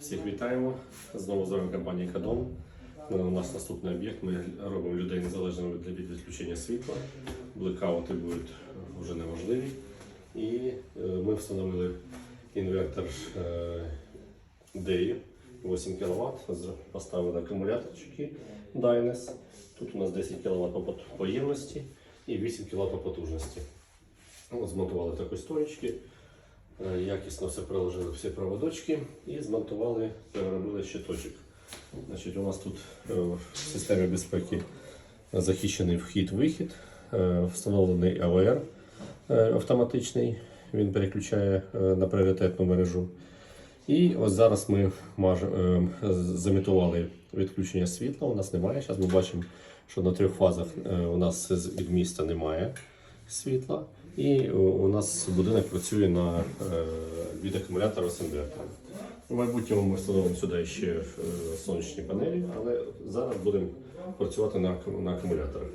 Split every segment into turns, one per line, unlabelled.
Всіх вітаємо. Знову з вами компанія Кадом. У нас наступний об'єкт. Ми робимо людей незалежними від від відключення світла. Блекаути будуть вже неможливі. І е, ми встановили інвертор DEI 8 кВт. Поставили акумуляторчики Dynes. Тут у нас 10 кВт по ємності і 8 кВт по потужності. Змонтували такі стоечки. Е, Якісно все приложили всі проводочки і змонтували, переробили щиточок. Значить, у нас тут е, в системі безпеки захищений вхід-вихід, е, встановлений АВР автоматичний. Він переключає на пріоритетну мережу. І ось зараз ми замітували відключення світла. У нас немає. Зараз ми бачимо, що на трьох фазах у нас від міста немає світла. І у нас будинок працює на, е, від акумулятора з. У майбутньому ми встановимо сюди ще е, сонячні панелі, але зараз будемо працювати на, на акумуляторах.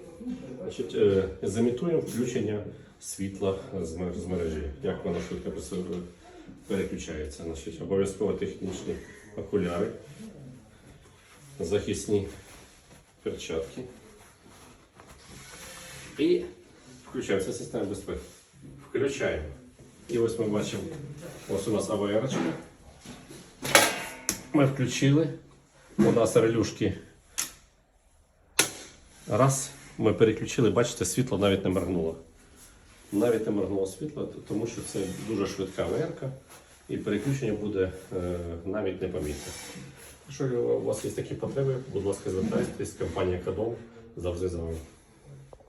Значить, е, замітуємо включення світла з мережі. Як воно швидко переключається. Значить, обов'язково технічні окуляри, захисні перчатки. І включається система безпеки. Включаємо. І ось ми бачимо, ось у нас АВР. Ми включили. У нас релюшки. Раз. Ми переключили, бачите, світло навіть не моргнуло. Навіть не моргнуло світло, тому що це дуже швидка АВР. І переключення буде е, навіть непомітне. Якщо у вас є такі потреби, будь ласка, звертайтесь, компанія Кадом завжди з вами.